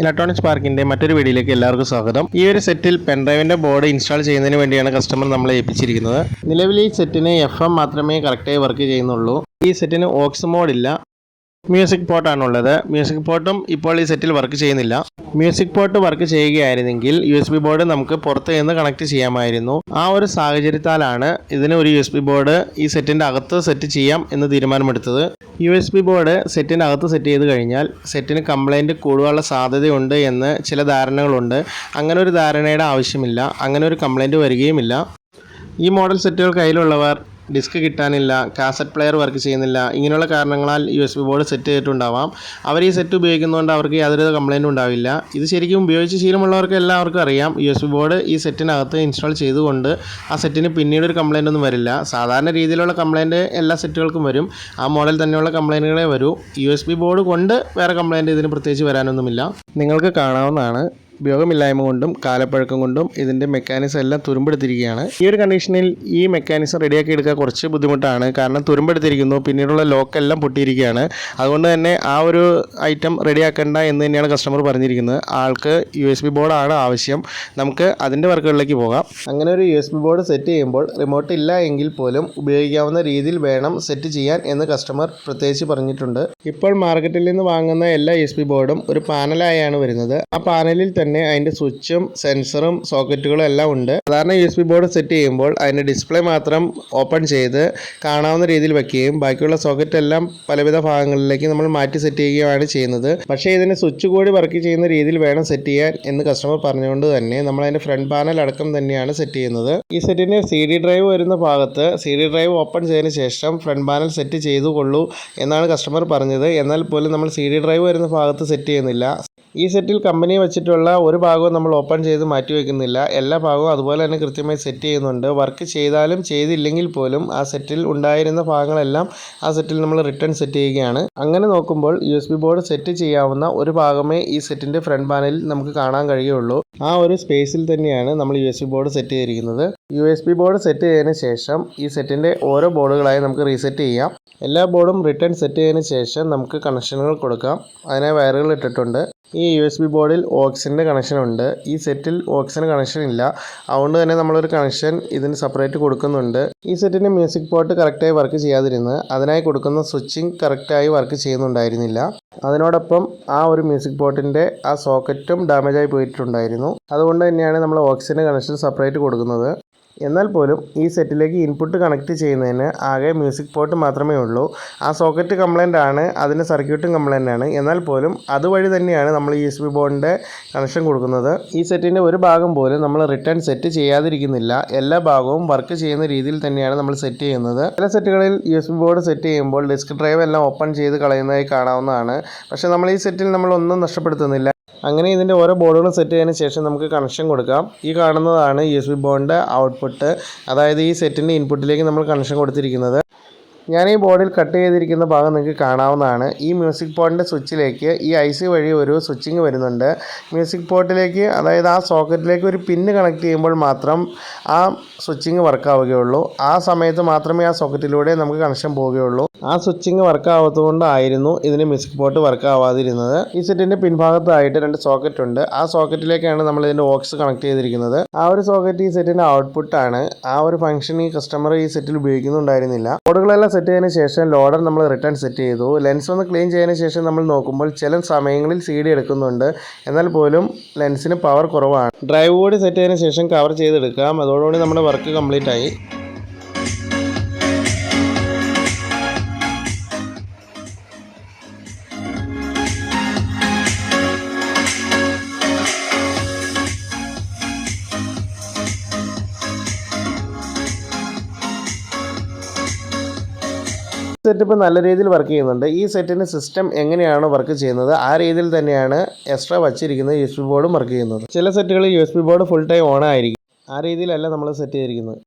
Electronics പാർക്കിന്റെ മറ്റൊരു വീഡിയോയിലേക്ക് എല്ലാവർക്കും സ്വാഗതം. ഈ ഒരു സെറ്റിൽ പെൻഡ്രൈവിന്റെ ബോർഡ് ഇൻസ്റ്റാൾ ചെയ്യുന്നതിന് വേണ്ടിയാണ് കസ്റ്റമർ നമ്മളെ ഏൽപ്പിച്ചിരിക്കുന്നത്. നിലവിൽ ഈ സെറ്റിന് എഫ് മാത്രമേ കറക്റ്റായി വർക്ക് ചെയ്യുന്നുള്ളൂ. ഈ സെറ്റിന് ഓക്സ് മോഡ് ഇല്ല. മ്യൂസിക് പോർട്ടാണുള്ളത് മ്യൂസിക് പോർട്ടും ഇപ്പോൾ ഈ സെറ്റിൽ വർക്ക് ചെയ്യുന്നില്ല. മ്യൂസിക് പോർട്ട് വർക്ക് ചെയ്യുകയായിരുന്നെങ്കിൽ യു എസ് ബി ബോർഡ് നമുക്ക് പുറത്ത് നിന്ന് കണക്ട് ചെയ്യാമായിരുന്നു. ആ ഒരു സാഹചര്യത്താലാണ് ഇതിന് ഒരു യു എസ് ബി ബോർഡ് ഈ സെറ്റിന്റെ അകത്ത് സെറ്റ് ചെയ്യാം എന്ന് തീരുമാനമെടുത്തത്. യു എസ് ബി ബോർഡ് സെറ്റിന്റെ അകത്ത് സെറ്റ് ചെയ്ത് കഴിഞ്ഞാൽ സെറ്റിന് കംപ്ലൈന്റ് കൂടുവാനുള്ള സാധ്യതയുണ്ട് എന്ന് ചില ധാരണകളുണ്ട്. അങ്ങനെ ഒരു ധാരണയുടെ ആവശ്യമില്ല. അങ്ങനെ ഒരു കംപ്ലൈന്റ് വരികയുമില്ല. ഈ മോഡൽ സെറ്റുകൾ കയ്യിലുള്ളവർ ഡിസ്ക് കിട്ടാനില്ല കാസറ്റ് പ്ലെയർ വർക്ക് ചെയ്യുന്നില്ല ഇങ്ങനെയുള്ള കാരണങ്ങളാൽ U S B board set ചെയ്തിട്ടുണ്ടാവാം. അവർ ഈ സെറ്റ് ഉപയോഗിക്കുന്നതുകൊണ്ട് അവർക്ക് യാതൊരു കംപ്ലൈന്റും ഉണ്ടാവില്ല. ഇത് ശരിക്കും ഉപയോഗിച്ച് ശീലമുള്ളവർക്ക് എല്ലാവർക്കും അറിയാം. യു എസ് ബി ബോർഡ് ഈ സെറ്റിനകത്ത് ഇൻസ്റ്റാൾ ചെയ്തുകൊണ്ട് ആ സെറ്റിന് പിന്നീട് ഒരു കംപ്ലൈന്റ് ഒന്നും വരില്ല. സാധാരണ രീതിയിലുള്ള കംപ്ലൈന്റ് എല്ലാ സെറ്റുകൾക്കും വരും. ആ മോഡൽ തന്നെയുള്ള കംപ്ലൈന്റുകളെ വരൂ. യു എസ് ബി ബോർഡ് കൊണ്ട് വേറെ കംപ്ലൈന്റ് ഇതിന് പ്രത്യേകിച്ച് വരാനൊന്നുമില്ല. നിങ്ങൾക്ക് കാണാവുന്നതാണ് ഉപയോഗമില്ലായ്മ കൊണ്ടും കാലപ്പഴക്കം കൊണ്ടും ഇതിന്റെ മെക്കാനിസം എല്ലാം തുരുമ്പെടുത്തിരിക്കുകയാണ്. ഈ ഒരു കണ്ടീഷനിൽ ഈ മെക്കാനിസം റെഡിയാക്കി എടുക്കാൻ കുറച്ച് ബുദ്ധിമുട്ടാണ്. കാരണം തുരുമ്പെടുത്തിരിക്കുന്നു പിന്നീടുള്ള ലോക്കെല്ലാം പൊട്ടിയിരിക്കുകയാണ്. അതുകൊണ്ട് തന്നെ ആ ഒരു ഐറ്റം റെഡിയാക്കേണ്ട എന്ന് തന്നെയാണ് കസ്റ്റമർ പറഞ്ഞിരിക്കുന്നത്. ആൾക്ക് യു എസ് ബി ബോർഡാണ് ആവശ്യം. നമുക്ക് അതിന്റെ വർക്കുകളിലേക്ക് പോകാം. അങ്ങനെ ഒരു U S B board set ചെയ്യുമ്പോൾ റിമോട്ട് ഇല്ല എങ്കിൽ പോലും ഉപയോഗിക്കാവുന്ന രീതിയിൽ വേണം സെറ്റ് ചെയ്യാൻ എന്ന് കസ്റ്റമർ പ്രത്യേകിച്ച് പറഞ്ഞിട്ടുണ്ട്. ഇപ്പോൾ മാർക്കറ്റിൽ നിന്ന് വാങ്ങുന്ന എല്ലാ യു എസ് ബി ബോർഡും ഒരു പാനലായാണ് വരുന്നത്. ആ പാനലിൽ തന്നെ അതിന്റെ സ്വിച്ചും സെൻസറും സോക്കറ്റുകളും എല്ലാം ഉണ്ട്. സാധാരണ U S B board set ചെയ്യുമ്പോൾ അതിന്റെ ഡിസ്പ്ലേ മാത്രം ഓപ്പൺ ചെയ്ത് കാണാവുന്ന രീതിയിൽ വെക്കുകയും ബാക്കിയുള്ള സോക്കറ്റ് എല്ലാം പലവിധ ഭാഗങ്ങളിലേക്ക് നമ്മൾ മാറ്റി സെറ്റ് ചെയ്യുകയാണ് ചെയ്യുന്നത്. പക്ഷേ ഇതിന് സ്വിച്ച് കൂടി വർക്ക് ചെയ്യുന്ന രീതിയിൽ വേണം സെറ്റ് ചെയ്യാൻ എന്ന് കസ്റ്റമർ പറഞ്ഞുകൊണ്ട് തന്നെ നമ്മൾ അതിന്റെ ഫ്രണ്ട് പാനൽ അടക്കം തന്നെയാണ് സെറ്റ് ചെയ്യുന്നത്. ഈ സെറ്റിന് സി ഡി ഡ്രൈവ് വരുന്ന ഭാഗത്ത് സി ഡി ഡ്രൈവ് ഓപ്പൺ ചെയ്തതിന് ശേഷം ഫ്രണ്ട് പാനൽ സെറ്റ് ചെയ്തു കൊള്ളൂ എന്നാണ് കസ്റ്റമർ പറഞ്ഞത്. എന്നാൽ പോലും നമ്മൾ സി ഡി ഡ്രൈവ് വരുന്ന ഭാഗത്ത് സെറ്റ് ചെയ്യുന്നില്ല. ഈ സെറ്റിൽ കമ്പനി വെച്ചിട്ടുള്ള ഒരു ഭാഗവും നമ്മൾ ഓപ്പൺ ചെയ്ത് മാറ്റി വയ്ക്കുന്നില്ല എല്ലാ ഭാഗവും അതുപോലെ തന്നെ കൃത്യമായി സെറ്റ് ചെയ്യുന്നുണ്ട്. വർക്ക് ചെയ്താലും ചെയ്തില്ലെങ്കിൽ പോലും ആ സെറ്റിൽ ഉണ്ടായിരുന്ന ഭാഗങ്ങളെല്ലാം ആ സെറ്റിൽ നമ്മൾ റിട്ടേൺ സെറ്റ് ചെയ്യുകയാണ്. അങ്ങനെ നോക്കുമ്പോൾ യു ബോർഡ് സെറ്റ് ചെയ്യാവുന്ന ഒരു ഭാഗമേ ഈ സെറ്റിന്റെ ഫ്രണ്ട് പാനലിൽ നമുക്ക് കാണാൻ കഴിയുള്ളൂ. ആ ഒരു സ്പേസിൽ തന്നെയാണ് നമ്മൾ യു ബോർഡ് സെറ്റ് ചെയ്തിരിക്കുന്നത്. യു ബോർഡ് സെറ്റ് ചെയ്തതിന് ശേഷം ഈ സെറ്റിന്റെ ഓരോ ബോർഡുകളായി നമുക്ക് റീസെറ്റ് ചെയ്യാം. എല്ലാ ബോർഡും റിട്ടേൺ സെറ്റ് ചെയ്തതിന് ശേഷം നമുക്ക് കണക്ഷനുകൾ കൊടുക്കാം. അതിനായി വയറുകൾ ഇട്ടിട്ടുണ്ട്. ഈ യു എസ് ബി ബോർഡിൽ ഓക്സിന്റെ കണക്ഷൻ ഉണ്ട്. ഈ സെറ്റിൽ ഓക്സിന് കണക്ഷൻ ഇല്ല. അതുകൊണ്ട് തന്നെ നമ്മളൊരു കണക്ഷൻ ഇതിന് സെപ്പറേറ്റ് കൊടുക്കുന്നുണ്ട്. ഈ സെറ്റിന്റെ മ്യൂസിക് പോർട്ട് കറക്റ്റായി വർക്ക് ചെയ്യാതിരുന്ന് അതിനായി കൊടുക്കുന്ന സ്വിച്ചിങ് കറക്റ്റായി വർക്ക് ചെയ്യുന്നുണ്ടായിരുന്നില്ല. അതിനോടൊപ്പം ആ ഒരു മ്യൂസിക് പോർട്ടിന്റെ ആ സോക്കറ്റും ഡാമേജായി പോയിട്ടുണ്ടായിരുന്നു. അതുകൊണ്ട് തന്നെയാണ് നമ്മൾ ഓക്സിന്റെ കണക്ഷൻ സെപ്പറേറ്റ് കൊടുക്കുന്നത്. എന്നാൽ പോലും ഈ സെറ്റിലേക്ക് ഇൻപുട്ട് കണക്ട് ചെയ്യുന്നതിന് ആകെ മ്യൂസിക് പോർട്ട് മാത്രമേ ഉള്ളൂ. ആ സോക്കറ്റ് കംപ്ലൈന്റ് ആണ് അതിന്റെ സർക്യൂട്ടും കംപ്ലൈന്റ് ആണ്. എന്നാൽ പോലും അതുവഴി തന്നെയാണ് നമ്മൾ യു എസ് ബി ബോർഡിന്റെ കണക്ഷൻ കൊടുക്കുന്നത്. ഈ സെറ്റിന്റെ ഒരു ഭാഗം പോലും നമ്മൾ റിട്ടേൺ സെറ്റ് ചെയ്യാതിരിക്കുന്നില്ല. എല്ലാ ഭാഗവും വർക്ക് ചെയ്യുന്ന രീതിയിൽ തന്നെയാണ് നമ്മൾ സെറ്റ് ചെയ്യുന്നത്. ചില സെറ്റുകളിൽ U S B board set ചെയ്യുമ്പോൾ ഡിസ്ക് ഡ്രൈവ് എല്ലാം ഓപ്പൺ ചെയ്ത് കളയുന്നതായി കാണാവുന്നതാണ്. പക്ഷേ നമ്മൾ ഈ സെറ്റിൽ നമ്മൾ ഒന്നും നഷ്ടപ്പെടുത്തുന്നില്ല. അങ്ങനെ ഇതിന്റെ ഓരോ ബോർഡുകളും സെറ്റ് ചെയ്തതിന് ശേഷം നമുക്ക് കണക്ഷൻ കൊടുക്കാം. ഈ കാണുന്നതാണ് യു എസ് ബി ബോർഡിന്റെ ഔട്ട്പുട്ട് അതായത് ഈ സെറ്റിന്റെ ഇൻപുട്ടിലേക്ക് നമ്മൾ കണക്ഷൻ കൊടുത്തിരിക്കുന്നത്. ഞാൻ ഈ ബോർഡിൽ കട്ട് ചെയ്തിരിക്കുന്ന ഭാഗം നിങ്ങൾക്ക് കാണാവുന്നതാണ്. ഈ മ്യൂസിക് പോർട്ടിന്റെ സ്വിച്ചിലേക്ക് ഈ ഐ സി വഴി ഒരു സ്വിച്ചിങ് വരുന്നുണ്ട്. മ്യൂസിക് പോർട്ടിലേക്ക് അതായത് ആ സോക്കറ്റിലേക്ക് ഒരു പിന്ന് കണക്ട് ചെയ്യുമ്പോൾ മാത്രം ആ സ്വിച്ചിങ് വർക്കാവുകയുള്ളൂ. ആ സമയത്ത് മാത്രമേ ആ സോക്കറ്റിലൂടെ നമുക്ക് കണക്ഷൻ പോവുകയുള്ളൂ. ആ സ്വിച്ചിങ് വർക്കാവാത്തതുകൊണ്ടായിരുന്നു ഇതിന് മ്യൂസിക് പോർട്ട് വർക്കാവാതിരുന്നത്. ഈ സെറ്റിന്റെ പിൻഭാഗത്തായിട്ട് രണ്ട് സോക്കറ്റ് ഉണ്ട് ആ സോക്കറ്റിലേക്കാണ് നമ്മൾ ഇതിന്റെ ഓക്സ് കണക്ട് ചെയ്തിരിക്കുന്നത്. ആ ഒരു സോക്കറ്റ് ഈ സെറ്റിന്റെ ഔട്ട്പുട്ടാണ്. ആ ഒരു ഫംഗ്ഷൻ ഈ കസ്റ്റമർ ഈ സെറ്റിൽ ഉപയോഗിക്കുന്നുണ്ടായിരുന്നില്ല. ബോർഡുകളെല്ലാം സെറ്റ് ചെയ്തതിന് ശേഷം ലോഡർ നമ്മൾ റിട്ടേൺ സെറ്റ് ചെയ്തു ലെൻസ് ഒന്ന് ക്ലീൻ ചെയ്തതിന് ശേഷം നമ്മൾ നോക്കുമ്പോൾ ചില സമയങ്ങളിൽ സി ഡി എടുക്കുന്നുണ്ട്. എന്നാൽ പോലും ലെൻസിന് പവർ കുറവാണ്. ഡ്രൈവ് ബോർഡ് സെറ്റ് ചെയ്തതിന് ശേഷം കവർ ചെയ്തെടുക്കാം. അതോടുകൂടി നമ്മുടെ വർക്ക് കംപ്ലീറ്റ് ആയി സെറ്റപ്പ് നല്ല രീതിയിൽ വർക്ക് ചെയ്യുന്നുണ്ട്. ഈ സെറ്റിന് സിസ്റ്റം എങ്ങനെയാണ് വർക്ക് ചെയ്യുന്നത്? ആ രീതിയിൽ തന്നെയാണ് എക്സ്ട്രാ വച്ചിരിക്കുന്നത് യു എസ് ബി ബോർഡും വർക്ക് ചെയ്യുന്നത്. ചില സെറ്റുകളിൽ U S B board full time on ആയിരിക്കും. ആ രീതിയിലല്ല നമ്മൾ സെറ്റ് ചെയ്തിരിക്കുന്നത്.